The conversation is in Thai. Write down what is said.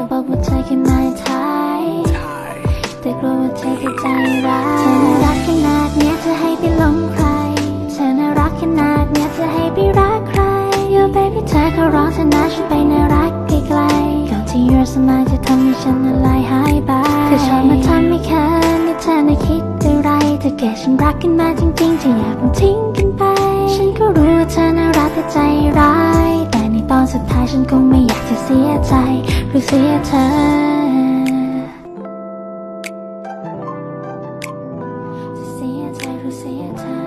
ากบอกว่าเธอแค่ไม่ท้ายแต่กลัวว่าเธอจะใจร้ายเธอน่ารักขนาดเนี้ยจะให้ไปหลงใคร เธอน่ารักขนาดเนี้ยจะให้ไปรักใคร Yo baby เธอขอร้องเธอนะฉันไปน่ารักไกลๆก่อนที่ your smile จะทำให้ฉันละลายหายไปเธอชอบมาทำให้เคินนี่เธอน่ะคิดอะไรถ้าเกิดฉันรักกันมาจริงๆจะอยากมันทิ้งกันไป ฉันก็รู้ว่าเธอน่ารักแต่ใจ ฉันก็ไม่อยากจะเสียใจหรือเสียเธอ เสียใจหรือเสียเธอ